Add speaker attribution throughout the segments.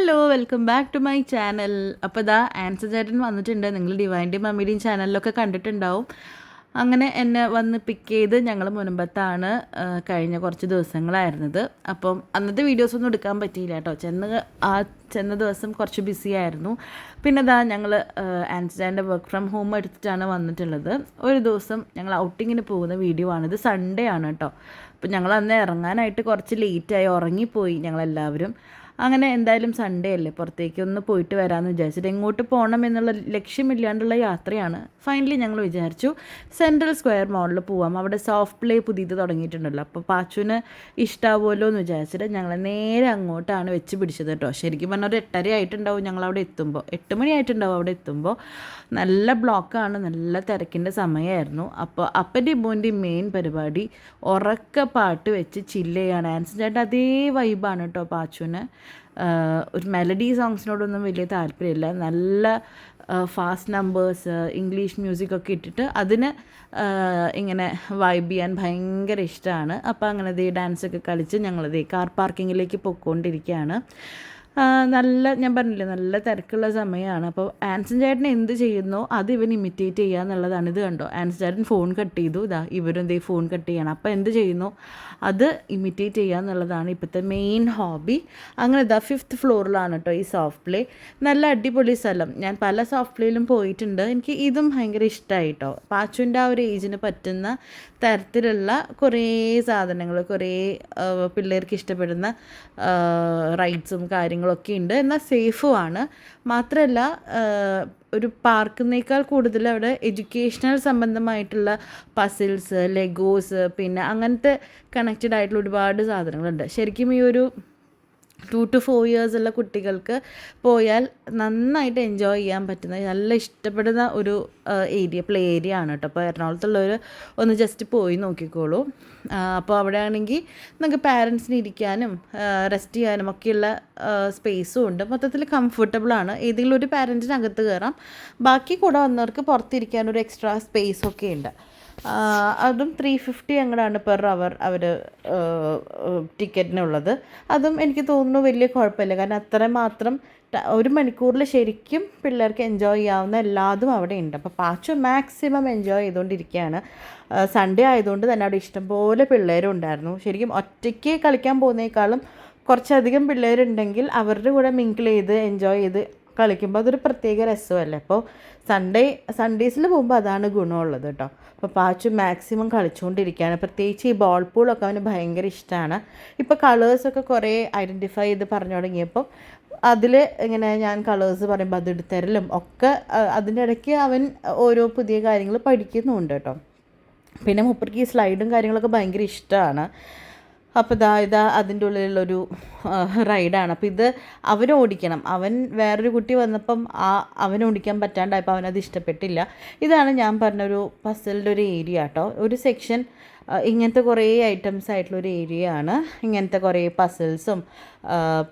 Speaker 1: Hello welcome back to my channel അപ്പോൾ ഇതാ answer ചേട്ടൻ വന്നിട്ടുണ്ട്. നിങ്ങൾ ഡിവൈന്റെയും മമ്മിയുടെയും ചാനലിലൊക്കെ കണ്ടിട്ടുണ്ടാവും. അങ്ങനെ എന്നെ വന്ന് പിക്ക് ചെയ്ത് ഞങ്ങൾ മുൻപത്താണ് കഴിഞ്ഞ കുറച്ച് ദിവസങ്ങളായിരുന്നത്. അപ്പം അന്നത്തെ വീഡിയോസ് ഒന്നും എടുക്കാൻ പറ്റിയില്ല കേട്ടോ. ചെന്ന് ആ ചെന്ന ദിവസം കുറച്ച് ബിസി ആയിരുന്നു. പിന്നെ ഇതാ ഞങ്ങൾ ആൻസിഡാന്റെ വർക്ക് ഫ്രം ഹോം എടുത്തിട്ടാണ് വന്നിട്ടുള്ളത്. ഒരു ദിവസം ഞങ്ങൾ ഔട്ടിങ്ങിന് പോകുന്ന വീഡിയോ ആണ്. ഇത് സൺഡേ ആണ് കേട്ടോ. അപ്പം ഞങ്ങൾ അന്ന് ഇറങ്ങാനായിട്ട് കുറച്ച് ലേറ്റായി ഉറങ്ങിപ്പോയി ഞങ്ങളെല്ലാവരും. അങ്ങനെ എന്തായാലും സൺഡേ അല്ലേ? പുറത്തേക്ക് ഒന്ന് പോയിട്ട് വരാമെന്ന് വിചാരിച്ചിട്ട് എങ്ങോട്ട് പോകണം എന്നുള്ള ലക്ഷ്യമില്ലാണ്ടുള്ള യാത്രയാണ് ഫൈനലി ഞങ്ങൾ വിചാരിച്ചു. സെൻട്രൽ സ്ക്വയർ മോളിൽ പോവാം. അവിടെ സോഫ്റ്റ് പ്ലേ പുതിയത് തുടങ്ങിയിട്ടുണ്ടല്ലോ. അപ്പോൾ പാച്ചുവിന് ഇഷ്ടാവുമല്ലോ എന്ന് വിചാരിച്ചിട്ട് ഞങ്ങൾ നേരെ അങ്ങോട്ടാണ് വെച്ച് പിടിച്ചത് കേട്ടോ. ശരിക്കും പറഞ്ഞാൽ ഒരു എട്ടര ആയിട്ടുണ്ടാവും ഞങ്ങൾ അവിടെ എത്തുമ്പോൾ എട്ട് മണി ആയിട്ടുണ്ടാവും അവിടെ എത്തുമ്പോൾ നല്ല ബ്ലോക്കാണ് നല്ല തിരക്കിന്റെ സമയമായിരുന്നു അപ്പോൾ അപ്പന്റെ ഇബോന്റെ മെയിൻ പരിപാടി ഉറക്ക പാട്ട് വെച്ച് ചില്ല് ചെയ്യാണ്. ആൻസർ ചേട്ടൻ അതേ വൈബാണ് കേട്ടോ പാച്ചുവിന്. ഒരു മെലഡി സോങ്സിനോടൊന്നും വലിയ താല്പര്യമില്ല. നല്ല ഫാസ്റ്റ് നമ്പേഴ്സ് ഇംഗ്ലീഷ് മ്യൂസിക് ഒക്കെ ഇട്ടിട്ട് അതിന് ഇങ്ങനെ വൈബ് ചെയ്യാൻ ഭയങ്കര ഇഷ്ടമാണ് അപ്പോൾ അങ്ങനെ ദേ ഡാൻസൊക്കെ കളിച്ച് ഞങ്ങൾ ദേ കാർ പാർക്കിങ്ങിലേക്ക് പൊയ്ക്കൊണ്ടിരിക്കുകയാണ് നല്ല ഞാൻ പറഞ്ഞില്ലേ നല്ല തിരക്കുള്ള സമയമാണ് അപ്പോൾ ആൻസൺ ചേട്ടൻ എന്ത് ചെയ്യുന്നോ? അത് ഇവൻ ഇമിറ്റേറ്റ് ചെയ്യുക എന്നുള്ളതാണ്. ഇത് കണ്ടോ? ആൻസൺ ചേട്ടൻ ഫോൺ കട്ട് ചെയ്തു. ഇതാ ഇവരും ഫോൺ കട്ട് ചെയ്യണം. അപ്പോൾ എന്ത് ചെയ്യുന്നു? അത് ഇമിറ്റേറ്റ് ചെയ്യുക എന്നുള്ളതാണ് ഇപ്പോഴത്തെ മെയിൻ ഹോബി അങ്ങനെ ഇതാ ഫിഫ്ത്ത് ഫ്ലോറിലാണ് കേട്ടോ ഈ സോഫ്റ്റ് പ്ലേ നല്ല അടിപൊളി സ്ഥലം. ഞാൻ പല സോഫ്റ്റ് പ്ലേയിലും പോയിട്ടുണ്ട്. എനിക്ക് ഇതും ഭയങ്കര ഇഷ്ടമായി കേട്ടോ പാച്ചുവിന്റെ ആ ഒരു ഏജിന് പറ്റുന്ന തരത്തിലുള്ള കുറേ സാധനങ്ങൾ കുറേ പിള്ളേർക്ക് ഇഷ്ടപ്പെടുന്ന റൈഡ്സും കാര്യങ്ങളൊക്കെ ഉണ്ട്. എന്നാൽ സേഫുമാണ് മാത്രമല്ല ഒരു പാർക്കിനേക്കാൾ കൂടുതൽ അവിടെ എഡ്യൂക്കേഷണൽ സംബന്ധമായിട്ടുള്ള പസിൽസ് ലെഗോസ് പിന്നെ അങ്ങനത്തെ കണക്റ്റഡ് ആയിട്ടുള്ള ഒരുപാട് സാധനങ്ങളുണ്ട്. ശരിക്കും ഈ ഒരു ടു ടു ഫോർ ഇയേഴ്സ് ഉള്ള കുട്ടികൾക്ക് പോയാൽ നന്നായിട്ട് എൻജോയ് ചെയ്യാൻ പറ്റുന്ന നല്ല ഇഷ്ടപ്പെടുന്ന ഒരു ഏരിയ പ്ലേ ഏരിയ ആണ് കേട്ടോ അപ്പോൾ എറണാകുളത്തുള്ളവർ ഒന്ന് ജസ്റ്റ് പോയി നോക്കിക്കോളൂ. അപ്പോൾ അവിടെ ആണെങ്കിൽ നമുക്ക് പാരൻസിന് ഇരിക്കാനും റെസ്റ്റ് ചെയ്യാനും ഒക്കെയുള്ള സ്പേസും ഉണ്ട്. മൊത്തത്തിൽ കംഫർട്ടബിൾ ആണ്. ഏതെങ്കിലും ഒരു പാരന്റിനകത്ത് കയറാം ബാക്കി കൂടെ വന്നവർക്ക് പുറത്തിരിക്കാൻ ഒരു എക്സ്ട്രാ സ്പേസ് ഒക്കെ ഉണ്ട്. അതും ത്രീ ഫിഫ്റ്റി അങ്ങടാണ് പെർ അവർ അവർ ടിക്കറ്റിനുള്ളത് അതും എനിക്ക് തോന്നുന്നു വലിയ കുഴപ്പമില്ല. കാരണം അത്ര മാത്രം ഒരു മണിക്കൂറിൽ ശരിക്കും പിള്ളേർക്ക് എൻജോയ് ചെയ്യാവുന്ന എല്ലാതും അവിടെ ഉണ്ട്. അപ്പോൾ പാച്ചു മാക്സിമം എൻജോയ് ചെയ്തുകൊണ്ടിരിക്കുകയാണ് സൺഡേ ആയതുകൊണ്ട് തന്നെ അവിടെ ഇഷ്ടംപോലെ പിള്ളേരും ഉണ്ടായിരുന്നു. ശരിക്കും ഒറ്റയ്ക്ക് കളിക്കാൻ പോകുന്നേക്കാളും കുറച്ചധികം പിള്ളേരുണ്ടെങ്കിൽ അവരുടെ കൂടെ മിങ്കിൾ ചെയ്ത് എൻജോയ് ചെയ്ത് കളിക്കുമ്പോൾ അതൊരു പ്രത്യേക രസമല്ലേ? അപ്പോൾ സൺഡേ സൺഡേസിൽ പോകുമ്പോൾ അതാണ് ഗുണമുള്ളത് കേട്ടോ. അപ്പോൾ പാച്ചു മാക്സിമം കളിച്ചുകൊണ്ടിരിക്കുകയാണ് പ്രത്യേകിച്ച് ഈ ബോൾ പൂളൊക്കെ അവന് ഭയങ്കര ഇഷ്ടമാണ് ഇപ്പോൾ കളേഴ്സൊക്കെ കുറേ ഐഡന്റിഫൈ ചെയ്ത് പറഞ്ഞു തുടങ്ങിയപ്പോൾ അതിൽ ഇങ്ങനെ ഞാൻ കളേഴ്സ് പറയുമ്പോൾ അത് എടുത്തരലും ഒക്കെ അതിന്റെ ഇടയ്ക്ക് അവൻ ഓരോ പുതിയ കാര്യങ്ങൾ പഠിക്കുന്നുമുണ്ട് കേട്ടോ. പിന്നെ മുപ്പർക്ക് ഈ സ്ലൈഡും കാര്യങ്ങളൊക്കെ ഭയങ്കര ഇഷ്ടമാണ് അപ്പോൾ ഇതാ ഇതാ അതിന്റെ ഉള്ളിലുള്ളൊരു റൈഡാണ്. അപ്പോൾ ഇത് അവൻ ഓടിക്കണം. അവൻ വേറൊരു കുട്ടി വന്നപ്പം ആ അവൻ ഓടിക്കാൻ പറ്റാണ്ടായപ്പോൾ അവനത് ഇഷ്ടപ്പെട്ടില്ല. ഇതാണ് ഞാൻ പറഞ്ഞൊരു പസലിന്റെ ഒരു ഏരിയ കേട്ടോ ഒരു സെക്ഷൻ ഇങ്ങനത്തെ കുറേ ഐറ്റംസ് ആയിട്ടുള്ള ഒരു ഏരിയ ആണ്. ഇങ്ങനത്തെ കുറേ പസിൽസും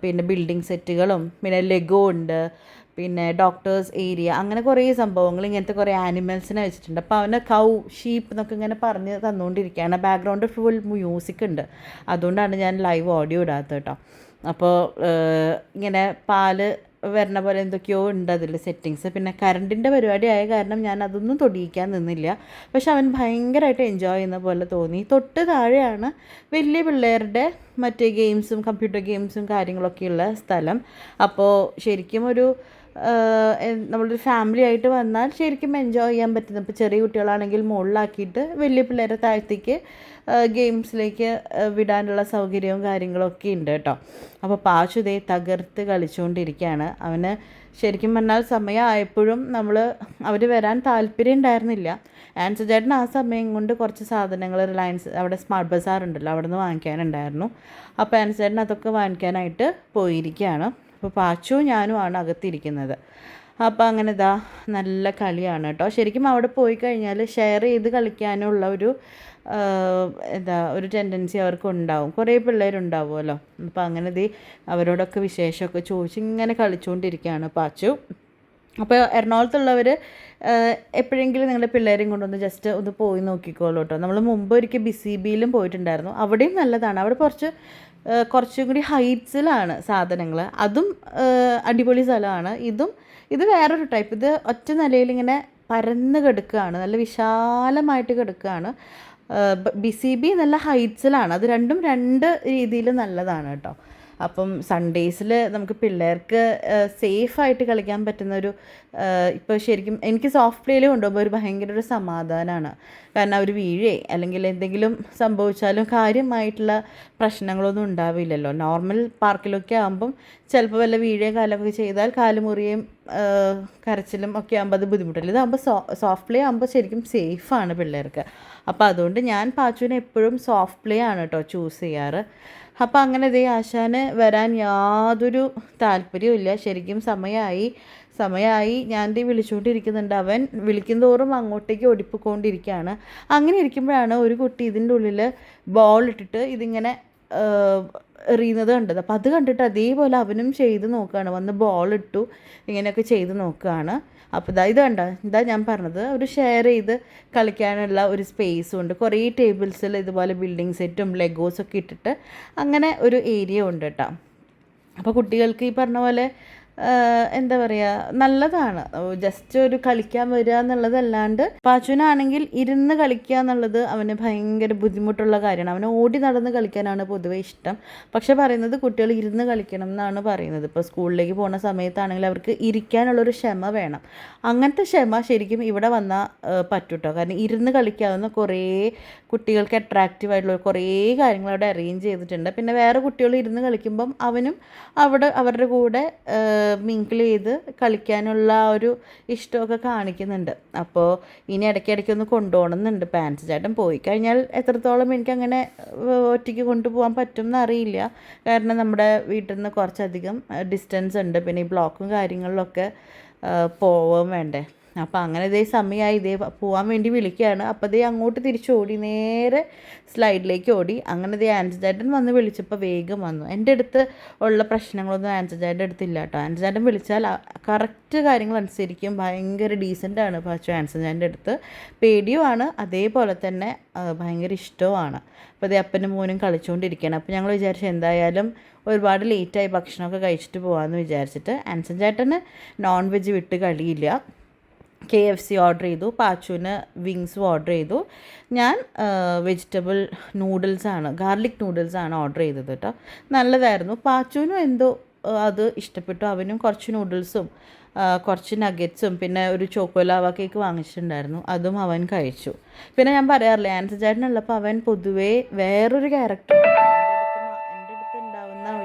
Speaker 1: പിന്നെ ബിൽഡിംഗ് സെറ്റുകളും പിന്നെ ലെഗോ ഉണ്ട് പിന്നെ ഡോക്ടേഴ്സ് ഏരിയ അങ്ങനെ കുറേ സംഭവങ്ങൾ ഇങ്ങനത്തെ കുറേ ആനിമൽസിനെ വെച്ചിട്ടുണ്ട്. അപ്പോൾ അവന് കൗ ഷീപ്പ് എന്നൊക്കെ ഇങ്ങനെ പറഞ്ഞ് തന്നുകൊണ്ടിരിക്കുകയാണ് ബാക്ക്ഗ്രൗണ്ട് ഫുൾ മ്യൂസിക് ഉണ്ട്. അതുകൊണ്ടാണ് ഞാൻ ലൈവ് ഓഡിയോ ഇടാത്തത് കേട്ടോ. അപ്പോൾ ഇങ്ങനെ പാൽ വരണ പോലെ എന്തൊക്കെയോ ഉണ്ട് അതിൽ സെറ്റിങ്സ് പിന്നെ കറണ്ടിന്റെ പരിപാടി ആയ കാരണം ഞാൻ അതൊന്നും തൊടിയിക്കാൻ നിന്നില്ല. പക്ഷെ അവൻ ഭയങ്കരമായിട്ട് എൻജോയ് ചെയ്യുന്ന പോലെ തോന്നി. തൊട്ട് താഴെയാണ് വലിയ പിള്ളേരുടെ മറ്റേ ഗെയിംസും കമ്പ്യൂട്ടർ ഗെയിംസും കാര്യങ്ങളൊക്കെയുള്ള സ്ഥലം. അപ്പോൾ ശരിക്കും ഒരു നമ്മളൊരു ഫാമിലി ആയിട്ട് വന്നാൽ ശരിക്കും എൻജോയ് ചെയ്യാൻ പറ്റുന്നത്. ഇപ്പോൾ ചെറിയ കുട്ടികളാണെങ്കിൽ മുകളിലാക്കിയിട്ട് വലിയ പിള്ളേരെ താഴത്തേക്ക് ഗെയിംസിലേക്ക് വിടാനുള്ള സൗകര്യവും കാര്യങ്ങളൊക്കെ ഉണ്ട് കേട്ടോ. അപ്പോൾ പാശുതേ തകർത്ത് കളിച്ചുകൊണ്ടിരിക്കുകയാണ് അവന് ശരിക്കും പറഞ്ഞാൽ സമയമായപ്പോഴും നമ്മൾ അവർ വരാൻ താല്പര്യം ഉണ്ടായിരുന്നില്ല. ആൻസർ ചേട്ടൻ ആ സമയം കൊണ്ട് കുറച്ച് സാധനങ്ങൾ റിലയൻസ് അവിടെ സ്മാർട്ട് ബസാർ ഉണ്ടല്ലോ അവിടെ നിന്ന് വാങ്ങിക്കാനുണ്ടായിരുന്നു. അപ്പോൾ ആൻസർ ചേട്ടൻ അതൊക്കെ വാങ്ങിക്കാനായിട്ട് പോയിരിക്കുകയാണ്. അപ്പോൾ പാച്ചു ഞാനുമാണ് അകത്തിരിക്കുന്നത്. അപ്പോൾ അങ്ങനെ ഇതാ നല്ല കളിയാണ് കേട്ടോ. ശരിക്കും അവിടെ പോയി കഴിഞ്ഞാൽ ഷെയർ ചെയ്ത് കളിക്കാനുള്ള ഒരു എന്താ ഒരു ടെൻഡൻസി അവർക്ക് ഉണ്ടാവും കുറേ പിള്ളേരുണ്ടാവുമല്ലോ. അപ്പോൾ അങ്ങനെ ദേ അവരോടൊക്കെ വിശേഷമൊക്കെ ചോദിച്ച് ഇങ്ങനെ കളിച്ചുകൊണ്ടിരിക്കുകയാണ് പാച്ചു. അപ്പോൾ എറണാകുളത്തുള്ളവർ എപ്പോഴെങ്കിലും നിങ്ങളുടെ പിള്ളേരെയും കൊണ്ടൊന്ന് ജസ്റ്റ് ഒന്ന് പോയി നോക്കിക്കോളൂ കേട്ടോ. നമ്മൾ മുമ്പ് ഒരിക്കൽ ബിസി ബിയിലും പോയിട്ടുണ്ടായിരുന്നു. അവിടെയും നല്ലതാണ്. അവിടെ കുറച്ച് കുറച്ചും കൂടി ഹൈറ്റ്സിലാണ് സാധനങ്ങൾ അതും അടിപൊളി സ്ഥലമാണ്. ഇതും ഇത് വേറൊരു ടൈപ്പ്. ഇത് ഒറ്റ നിലയിൽ ഇങ്ങനെ പരന്ന് കിടക്കുകയാണ് നല്ല വിശാലമായിട്ട് കിടക്കുകയാണ് ബി സി ബി നല്ല ഹൈറ്റ്സിലാണ്. അത് രണ്ടും രണ്ട് രീതിയിൽ നല്ലതാണ് കേട്ടോ. അപ്പം സൺഡേസിൽ നമുക്ക് പിള്ളേർക്ക് സേഫായിട്ട് കളിക്കാൻ പറ്റുന്ന ഒരു ഇപ്പോൾ ശരിക്കും എനിക്ക് സോഫ്റ്റ് പ്ലേയിൽ കൊണ്ടുപോകുമ്പോൾ ഒരു ഭയങ്കര ഒരു സമാധാനമാണ് കാരണം അവർ വീഴേ അല്ലെങ്കിൽ എന്തെങ്കിലും സംഭവിച്ചാലും കാര്യമായിട്ടുള്ള പ്രശ്നങ്ങളൊന്നും ഉണ്ടാവില്ലല്ലോ. നോർമൽ പാർക്കിലൊക്കെ ആകുമ്പം ചിലപ്പോൾ വല്ല വീഴേ കാലമൊക്കെ ചെയ്താൽ കാൽ മുറിയും കരച്ചിലും ഒക്കെ ആകുമ്പോൾ അത് ബുദ്ധിമുട്ടില്ല? ഇതാകുമ്പോൾ സോ സോഫ്റ്റ് പ്ലേ ആകുമ്പോൾ ശരിക്കും സേഫാണ് പിള്ളേർക്ക്. അപ്പോൾ അതുകൊണ്ട് ഞാൻ പാച്ചുവിനെ എപ്പോഴും സോഫ്റ്റ് പ്ലേ ആണ് കേട്ടോ ചൂസ് ചെയ്യാറ്. അപ്പോൾ അങ്ങനെ ഇതേ ആശാന് വരാൻ യാതൊരു താല്പര്യവും ശരിക്കും സമയമായി സമയമായി ഞാൻ ദേ വിളിച്ചുകൊണ്ടിരിക്കുന്നുണ്ട് അവൻ വിളിക്കും തോറും അങ്ങോട്ടേക്ക് ഒടിപ്പിക്കൊണ്ടിരിക്കുകയാണ് അങ്ങനെ ഇരിക്കുമ്പോഴാണ് ഒരു കുട്ടി ഇതിന്റെ ഉള്ളിൽ ബോൾ ഇട്ടിട്ട് ഇതിങ്ങനെ എറിയുന്നത് കണ്ടത്. അപ്പോൾ അത് കണ്ടിട്ട് അതേപോലെ അവനും ചെയ്ത് നോക്കുകയാണ് വന്ന് ബോൾ ഇട്ടു ഇങ്ങനെയൊക്കെ ചെയ്ത് നോക്കുകയാണ് അപ്പോൾ ഇതാ ഇത് കണ്ട? ഇതാ ഞാൻ പറഞ്ഞത്. ഒരു ഷെയർ ചെയ്ത് കളിക്കാനുള്ള ഒരു സ്പേസും ഉണ്ട്. കുറേ ടേബിൾസിൽ ഇതുപോലെ ബിൽഡിംഗ് സെറ്റും ലെഗോസൊക്കെ ഇട്ടിട്ട് അങ്ങനെ ഒരു ഏരിയ ഉണ്ട് കേട്ടോ അപ്പോൾ കുട്ടികൾക്ക് ഈ പറഞ്ഞ പോലെ എന്താ പറയുക നല്ലതാണ്. ജസ്റ്റ് ഒരു കളിക്കാൻ വരിക എന്നുള്ളതല്ലാണ്ട് പാച്ചുവിനാണെങ്കിൽ ഇരുന്ന് കളിക്കുക എന്നുള്ളത് അവന് ഭയങ്കര ബുദ്ധിമുട്ടുള്ള കാര്യമാണ്. അവന് ഓടി നടന്ന് കളിക്കാനാണ് പൊതുവെ ഇഷ്ടം. പക്ഷെ പറയുന്നത് കുട്ടികൾ ഇരുന്ന് കളിക്കണം എന്നാണ് പറയുന്നത്. ഇപ്പോൾ സ്കൂളിലേക്ക് പോകുന്ന സമയത്താണെങ്കിൽ അവർക്ക് ഇരിക്കാനുള്ളൊരു ക്ഷമ വേണം. അങ്ങനത്തെ ക്ഷമ ശരിക്കും ഇവിടെ വന്നാൽ പറ്റൂട്ടോ. കാരണം ഇരുന്ന് കളിക്കാവുന്ന കുറേ കുട്ടികൾക്ക് അട്രാക്റ്റീവ് ആയിട്ടുള്ള കുറേ കാര്യങ്ങൾ അവിടെ അറേഞ്ച് ചെയ്തിട്ടുണ്ട്. പിന്നെ വേറെ കുട്ടികൾ ഇരുന്ന് കളിക്കുമ്പം അവനും അവിടെ അവരുടെ കൂടെ മിങ്കിൾ ചെയ്ത് കളിക്കാനുള്ള ഒരു ഇഷ്ടമൊക്കെ കാണിക്കുന്നുണ്ട്. അപ്പോൾ ഇനി ഇടയ്ക്കിടയ്ക്ക് ഒന്ന് കൊണ്ടുപോകണമെന്നുണ്ട്. പാൻസ് ചേട്ടൻ പോയി കഴിഞ്ഞാൽ എത്രത്തോളം എനിക്ക് അങ്ങനെ ഒറ്റയ്ക്ക് കൊണ്ടുപോകാൻ പറ്റും എന്നറിയില്ല കാരണം നമ്മുടെ വീട്ടിൽ നിന്ന് കുറച്ചധികം ഡിസ്റ്റൻസ് ഉണ്ട്. പിന്നെ ഈ ബ്ലോക്കും കാര്യങ്ങളിലൊക്കെ പോവുകയും വേണ്ടേ. അപ്പോൾ അങ്ങനെ ഇതേ സമയമായി ഇതേ പോകാൻ വേണ്ടി വിളിക്കുകയാണ് അപ്പോൾ ഇതേ അങ്ങോട്ട് തിരിച്ച് ഓടി. നേരെ സ്ലൈഡിലേക്ക് ഓടി. അങ്ങനെ ഇതേ ചേട്ടൻ വന്ന് വിളിച്ചപ്പോൾ വേഗം വന്നു. എന്റെ അടുത്ത് ഉള്ള പ്രശ്നങ്ങളൊന്നും ചേട്ടന്റെ അടുത്തില്ല കേട്ടോ ചേട്ടൻ വിളിച്ചാൽ കറക്റ്റ് കാര്യങ്ങൾ അനുസരിക്കും. ഭയങ്കര ഡീസന്റ് ആണ് ആൻസർ ചേട്ടന്റെ അടുത്ത്. പേടിയുമാണ് അതേപോലെ തന്നെ ഭയങ്കര ഇഷ്ടവുമാണ് അപ്പോൾ ഇതേ അപ്പനും മോനും കളിച്ചുകൊണ്ടിരിക്കുകയാണ് അപ്പോൾ ഞങ്ങൾ വിചാരിച്ചു എന്തായാലും ഒരുപാട് ലേറ്റായി ഭക്ഷണമൊക്കെ കഴിച്ചിട്ട് പോകാമെന്ന് വിചാരിച്ചിട്ട് ആൻസൻ ചേട്ടന് നോൺ വെജ് വിട്ട് കളിയില്ല. കെ എഫ് സി ഓർഡർ ചെയ്തു പാച്ചുവിന് വിങ്സും ഓർഡർ ചെയ്തു. ഞാൻ വെജിറ്റബിൾ നൂഡിൽസാണ് ഗാർലിക് നൂഡിൽസാണ് ഓർഡർ ചെയ്തത് കേട്ടോ നല്ലതായിരുന്നു. പാച്ചുവിനും എന്തോ അത് ഇഷ്ടപ്പെട്ടു. അവനും കുറച്ച് നൂഡിൽസും കുറച്ച് നഗറ്റ്സും പിന്നെ ഒരു ചോക്കോലാവ കേക്ക് വാങ്ങിച്ചിട്ടുണ്ടായിരുന്നു. അതും അവൻ കഴിച്ചു. പിന്നെ ഞാൻ പറയാറില്ല ആൻസർ ചേട്ടനുള്ളപ്പോൾ അവൻ പൊതുവേ വേറൊരു ക്യാരക്ടർ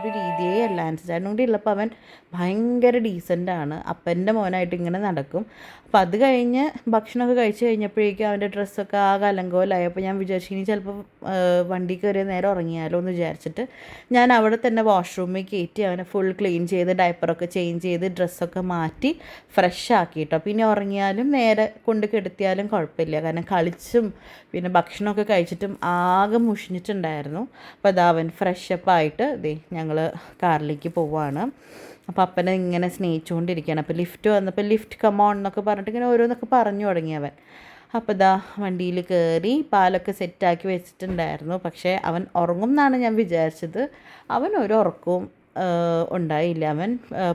Speaker 1: ഒരു രീതിയേ അല്ല. ആൻസർ ചേട്ടനും കൂടി ഉള്ളപ്പോൾ അവൻ ഭയങ്കര ഡീസന്റാണ് അപ്പന്റെ മോനായിട്ട് ഇങ്ങനെ നടക്കും. അപ്പം അത് കഴിഞ്ഞ് ഭക്ഷണമൊക്കെ കഴിച്ച് കഴിഞ്ഞപ്പോഴേക്കും അവന്റെ ഡ്രസ്സൊക്കെ ആ കലങ്കോലായി അപ്പോൾ ഞാൻ വിചാരിച്ചു ഇനി ചിലപ്പോൾ വണ്ടി കയറി നേരം ഉറങ്ങിയാലോ എന്ന് വിചാരിച്ചിട്ട് ഞാൻ അവിടെ തന്നെ വാഷ്റൂമിൽ കയറ്റി അവനെ ഫുൾ ക്ലീൻ ചെയ്ത് ഡയപ്പറൊക്കെ ചേഞ്ച് ചെയ്ത് ഡ്രസ്സൊക്കെ മാറ്റി ഫ്രഷ് ആക്കി കേട്ടോ പിന്നെ ഉറങ്ങിയാലും നേരെ കൊണ്ട് കെടുത്തിയാലും കുഴപ്പമില്ല. കാരണം കളിച്ചും പിന്നെ ഭക്ഷണമൊക്കെ കഴിച്ചിട്ടും ആകെ മുഷിഞ്ഞിട്ടുണ്ടായിരുന്നു. അപ്പോൾ അതാ അവൻ ഫ്രഷപ്പായിട്ട് ദേ ഞങ്ങൾ കാറിലേക്ക് പോവാണ്. അപ്പോൾ അപ്പനെ ഇങ്ങനെ സ്നേഹിച്ചുകൊണ്ടിരിക്കുകയാണ്. അപ്പോൾ ലിഫ്റ്റ് വന്നപ്പോൾ ലിഫ്റ്റ് കമോൺ എന്നൊക്കെ പറഞ്ഞിട്ട് ഇങ്ങനെ ഓരോന്നൊക്കെ പറഞ്ഞു തുടങ്ങി അവൻ. അപ്പോൾ ഇതാ വണ്ടിയിൽ കയറി പാലൊക്കെ സെറ്റാക്കി വെച്ചിട്ടുണ്ടായിരുന്നു. പക്ഷേ അവൻ ഉറങ്ങും എന്നാണ് ഞാൻ വിചാരിച്ചത്. അവൻ ഒരു ഉറക്കവും ഉണ്ടായില്ല. അവൻ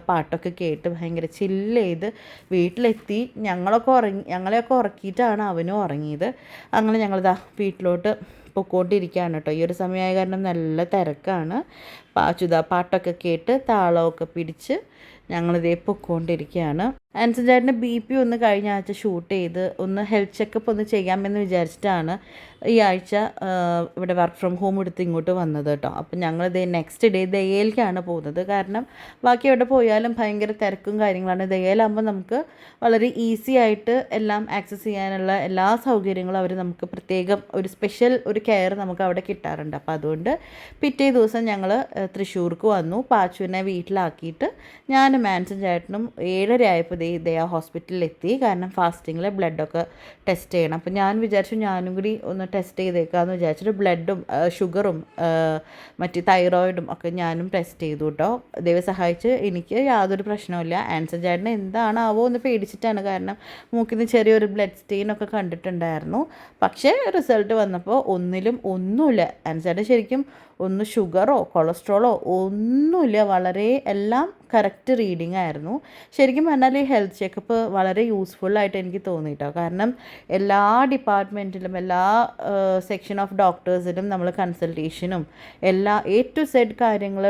Speaker 1: പാട്ടൊക്കെ കേട്ട് ഭയങ്കര ചില്ല് ചെയ്ത് വീട്ടിലെത്തി. ഞങ്ങളൊക്കെ ഉറങ്ങി ഞങ്ങളെയൊക്കെ ഉറക്കിയിട്ടാണ് അവനും ഉറങ്ങിയത്. അങ്ങനെ ഞങ്ങളിതാ വീട്ടിലോട്ട് പൊക്കോണ്ടിരിക്കുകയാണ് കേട്ടോ ഈ ഒരു സമയമായ കാരണം നല്ല തിരക്കാണ്. പാച്ചുത പാട്ടൊക്കെ കേട്ട് താളമൊക്കെ പിടിച്ച് ഞങ്ങളിതേ പൊക്കോണ്ടിരിക്കുകയാണ്. ആൻസൺ ചേട്ടന്റെ ബി പി ഒന്ന് കഴിഞ്ഞ ആഴ്ച ഷൂട്ട് ചെയ്ത് ഒന്ന് ഹെൽത്ത് ചെക്കപ്പ് ഒന്ന് ചെയ്യാമെന്ന് വിചാരിച്ചിട്ടാണ് ഈ ആഴ്ച ഇവിടെ വർക്ക് ഫ്രം ഹോം എടുത്ത് ഇങ്ങോട്ട് വന്നത് കേട്ടോ. അപ്പം ഞങ്ങൾ ദേ നെക്സ്റ്റ് ഡേ ദയയിലേക്കാണ് പോകുന്നത്. കാരണം ബാക്കി എവിടെ പോയാലും ഭയങ്കര തിരക്കും കാര്യങ്ങളാണ്. ദയയിലാകുമ്പോൾ നമുക്ക് വളരെ ഈസി ആയിട്ട് എല്ലാം ആക്സസ് ചെയ്യാനുള്ള എല്ലാ സൗകര്യങ്ങളും അവർ നമുക്ക് പ്രത്യേകം ഒരു സ്പെഷ്യൽ ഒരു കെയർ നമുക്ക് അവിടെ കിട്ടാറുണ്ട്. അപ്പോൾ അതുകൊണ്ട് പിറ്റേ ദിവസം ഞങ്ങൾ തൃശ്ശൂർക്ക് വന്നു. പാച്ചുവിനെ വീട്ടിലാക്കിയിട്ട് ഞാനും മാൻസും ചേട്ടനും ഏഴര ആയപ്പോൾ ദേ ആ ഹോസ്പിറ്റലിൽ എത്തി കാരണം ഫാസ്റ്റിങ്ങിൽ ബ്ലഡൊക്കെ ടെസ്റ്റ് ചെയ്യണം. അപ്പോൾ ഞാൻ വിചാരിച്ചു ഞാനും കൂടി ഒന്ന് ടെസ്റ്റ് ചെയ്തേക്കാമെന്ന് വിചാരിച്ചിട്ട് ബ്ലഡും ഷുഗറും മറ്റ് തൈറോയിഡും ഒക്കെ ഞാനും ടെസ്റ്റ് ചെയ്തു കേട്ടോ. ദൈവം സഹായിച്ച് എനിക്ക് യാതൊരു പ്രശ്നവുമില്ല ആൻസർ ചേട്ടന് എന്താണാവോ എന്ന് പേടിച്ചിട്ടാണ്. കാരണം മൂക്കിൽ നിന്ന് ചെറിയൊരു ബ്ലഡ് സ്റ്റെയിൻ ഒക്കെ കണ്ടിട്ടുണ്ടായിരുന്നു. പക്ഷേ റിസൾട്ട് വന്നപ്പോൾ ഒന്നിലും ഒന്നുമില്ല. ആൻസർ ശരിക്കും ഒന്ന് ഷുഗറോ കൊളസ്ട്രോളോ ഒന്നുമില്ല. വളരെ എല്ലാം കറക്റ്റ് റീഡിംഗ് ആയിരുന്നു. ശരിക്കും പറഞ്ഞാൽ ഈ ഹെൽത്ത് ചെക്കപ്പ് വളരെ യൂസ്ഫുള്ളായിട്ട് എനിക്ക് തോന്നിയിട്ടോ കാരണം എല്ലാ ഡിപ്പാർട്ട്മെന്റിലും എല്ലാ സെക്ഷൻ ഓഫ് ഡോക്ടേഴ്സിലും നമ്മൾ കൺസൾട്ടേഷനും എല്ലാ എ ടു സെഡ് കാര്യങ്ങൾ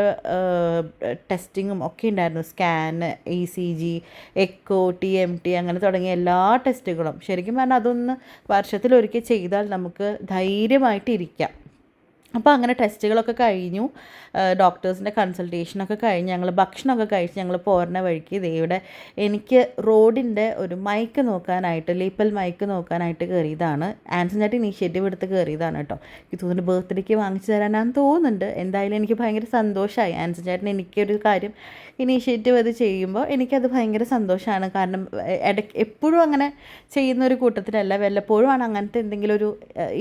Speaker 1: ടെസ്റ്റിങ്ങും ഒക്കെ ഉണ്ടായിരുന്നു. Scan E C G echo T M T അങ്ങനെ തുടങ്ങിയ എല്ലാ ടെസ്റ്റുകളും. ശരിക്കും പറഞ്ഞാൽ അതൊന്ന് വർഷത്തിലൊരിക്കൽ ചെയ്താൽ നമുക്ക് ധൈര്യമായിട്ട് ഇരിക്കാം. അപ്പോൾ അങ്ങനെ ടെസ്റ്റുകളൊക്കെ കഴിഞ്ഞു. ഡോക്ടേഴ്സിന്റെ കൺസൾട്ടേഷനൊക്കെ കഴിഞ്ഞ് ഞങ്ങൾ ഭക്ഷണമൊക്കെ കഴിച്ച് ഞങ്ങൾ പോരുന്ന വഴിക്ക് ദേ ഇവിടെ എനിക്ക് റോഡിന്റെ ഒരു മൈക്ക് നോക്കാനായിട്ട് ലീപ്പൽ മൈക്ക് നോക്കാനായിട്ട് കയറിയതാണ്. ആൻസൺ ചാട്ടി ഇനീഷ്യേറ്റീവ് എടുത്ത് കയറിയതാണ് കേട്ടോ. എനിക്ക് തോന്നുന്നു ബർത്ത്ഡേക്ക് വാങ്ങിച്ചു തരാനാന്ന് തോന്നുന്നുണ്ട്. എന്തായാലും എനിക്ക് ഭയങ്കര സന്തോഷമായി. ആൻസൺ ചാട്ടിന് എനിക്കൊരു കാര്യം ഇനീഷ്യേറ്റീവ് അത് ചെയ്യുമ്പോൾ എനിക്കത് ഭയങ്കര സന്തോഷമാണ്. കാരണം ഇടയ്ക്ക് എപ്പോഴും അങ്ങനെ ചെയ്യുന്ന ഒരു കൂട്ടത്തിലല്ല. വല്ലപ്പോഴും ആണ് അങ്ങനത്തെ എന്തെങ്കിലും ഒരു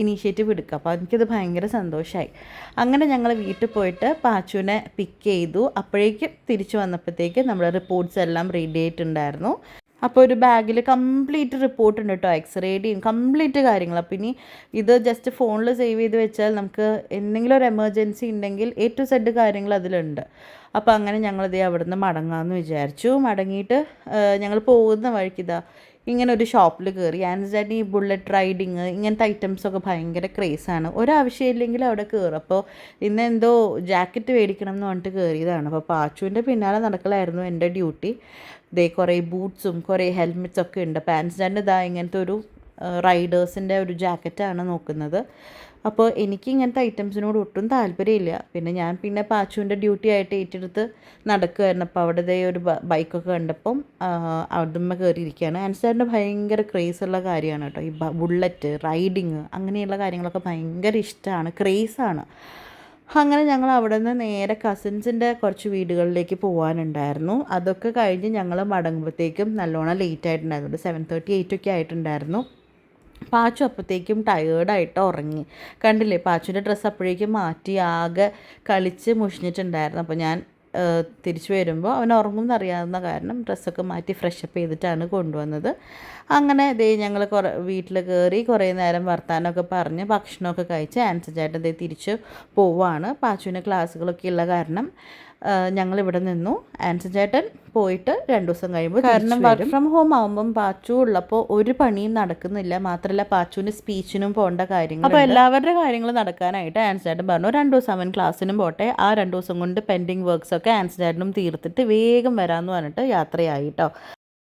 Speaker 1: ഇനീഷ്യേറ്റീവ് എടുക്കുക. അപ്പോൾ എനിക്കത് ഭയങ്കര സന്തോഷമായി. അങ്ങനെ ഞങ്ങൾ വീട്ടിൽ പോയിട്ട് പാച്ചുവിനെ പിക്ക് ചെയ്തു. അപ്പോഴേക്കും തിരിച്ചു വന്നപ്പോഴത്തേക്ക് നമ്മുടെ റിപ്പോർട്ട്സ് എല്ലാം റെഡി ആയിട്ടുണ്ടായിരുന്നു. അപ്പോൾ ഒരു ബാഗിൽ കംപ്ലീറ്റ് റിപ്പോർട്ട് ഉണ്ട് കേട്ടോ. എക്സ്റേയുടെയും കംപ്ലീറ്റ് കാര്യങ്ങൾ അപ്പോൾ ഇനി ഇത് ജസ്റ്റ് ഫോണിൽ സേവ് ചെയ്ത് വെച്ചാൽ നമുക്ക് എന്തെങ്കിലും ഒരു എമർജൻസി ഉണ്ടെങ്കിൽ എ ടു സെഡ് കാര്യങ്ങൾ അതിലുണ്ട്. അപ്പോൾ അങ്ങനെ ഞങ്ങളിതേ അവിടെ നിന്ന് മടങ്ങാമെന്ന് വിചാരിച്ചു. മടങ്ങിയിട്ട് ഞങ്ങൾ പോകുന്ന വഴിക്ക് വഴിക്കിതാ ഇങ്ങനെ ഒരു ഷോപ്പിൽ കയറി ആൻഡ് ഈ ബുള്ളറ്റ് റൈഡിങ് ഇങ്ങനത്തെ ഐറ്റംസ് ഒക്കെ ഭയങ്കര ക്രേസാണ് ഒരാവശ്യമില്ലെങ്കിൽ അവിടെ കയറും അപ്പോൾ ഇന്ന് എന്തോ ജാക്കറ്റ് മേടിക്കണം എന്ന് പറഞ്ഞിട്ട് കയറിയതാണ് അപ്പോൾ പാച്ചുവിന്റെ പിന്നാലെ നടക്കലായിരുന്നു എന്റെ ഡ്യൂട്ടി ദേ കുറേ ബൂട്ട്സും കുറേ ഹെൽമെറ്റ്സ് ഒക്കെ ഉണ്ട്. ആൻഡ് ഇതാ ഇങ്ങനത്തെ ഒരു റൈഡേഴ്സിന്റെ ഒരു ജാക്കറ്റാണ് നോക്കുന്നത്. അപ്പോൾ എനിക്ക് ഇങ്ങനത്തെ ഐറ്റംസിനോട് ഒട്ടും താല്പര്യമില്ല. പിന്നെ ഞാൻ പിന്നെ പാച്ചുവിന്റെ ഡ്യൂട്ടി ആയിട്ട് ഏറ്റെടുത്ത് നടക്കുമായിരുന്നു അപ്പോൾ അവിടെ ഒരു ബൈക്കൊക്കെ കണ്ടപ്പം അവിടുന്ന് കയറിയിരിക്കുകയാണ് ആൻസാറിന്റെ ഭയങ്കര ക്രേസ് ഉള്ള കാര്യമാണ് കേട്ടോ. ഈ ബുള്ളറ്റ് റൈഡിങ് അങ്ങനെയുള്ള കാര്യങ്ങളൊക്കെ ഭയങ്കര ഇഷ്ടമാണ്. ക്രേസാണ് അങ്ങനെ ഞങ്ങൾ അവിടെ നിന്ന് നേരെ കസിൻസിന്റെ കുറച്ച് വീടുകളിലേക്ക് പോകാനുണ്ടായിരുന്നു അതൊക്കെ കഴിഞ്ഞ് ഞങ്ങൾ മടങ്ങുമ്പോഴത്തേക്കും നല്ലോണം ലേറ്റ് ആയിട്ടുണ്ടായിരുന്നു. സെവൻ തേർട്ടി എയ്റ്റ് ഒക്കെ ആയിട്ടുണ്ടായിരുന്നു. പാച്ചു അപ്പോഴത്തേക്കും ടയേർഡായിട്ട് ഉറങ്ങി. കണ്ടില്ലേ പാച്ചുവിന്റെ ഡ്രസ്സ് അപ്പോഴേക്കും മാറ്റി ആകെ കളിച്ച് മുഷിഞ്ഞിട്ടുണ്ടായിരുന്നു. അപ്പോൾ ഞാൻ തിരിച്ചു വരുമ്പോൾ അവൻ ഉറങ്ങുമെന്ന് അറിയാവുന്ന കാരണം ഡ്രസ്സൊക്കെ മാറ്റി ഫ്രഷപ്പ് ചെയ്തിട്ടാണ് കൊണ്ടുവന്നത്. അങ്ങനെ ദേ ഞങ്ങൾ കുറേ വീട്ടിൽ കയറി കുറേ നേരം വർത്താനമൊക്കെ പറഞ്ഞ് ഭക്ഷണമൊക്കെ കഴിച്ച് ആൻസർ ചേട്ടൻ ദേ തിരിച്ച് പോവാണ്. പാച്ചുവിന് ക്ലാസ്സുകളൊക്കെ ഉള്ള കാരണം ഞങ്ങൾ ഇവിടെ നിന്നു. ആൻസൺ ചേട്ടൻ പോയിട്ട് രണ്ടു ദിവസം കഴിയുമ്പോൾ കാരണം വർക്ക് ഫ്രം ഹോം ആകുമ്പം പാച്ചു ഉള്ളപ്പോൾ ഒരു പണിയും നടക്കുന്നില്ല. മാത്രമല്ല പാച്ചുവിന് സ്പീച്ചിനും പോകേണ്ട കാര്യങ്ങൾ അപ്പോൾ എല്ലാവരുടെ കാര്യങ്ങൾ നടക്കാനായിട്ട് ആൻസൺ ചേട്ടൻ പറഞ്ഞു. രണ്ടു ദിവസം അവൻ ക്ലാസ്സിനും പോട്ടെ. ആ രണ്ടു ദിവസം കൊണ്ട് പെൻഡിങ് വർക്ക്സ് ഒക്കെ ആൻസൺ ചേട്ടനും തീർത്തിട്ട് വേഗം വരാമെന്ന് പറഞ്ഞിട്ട് യാത്രയായി കേട്ടോ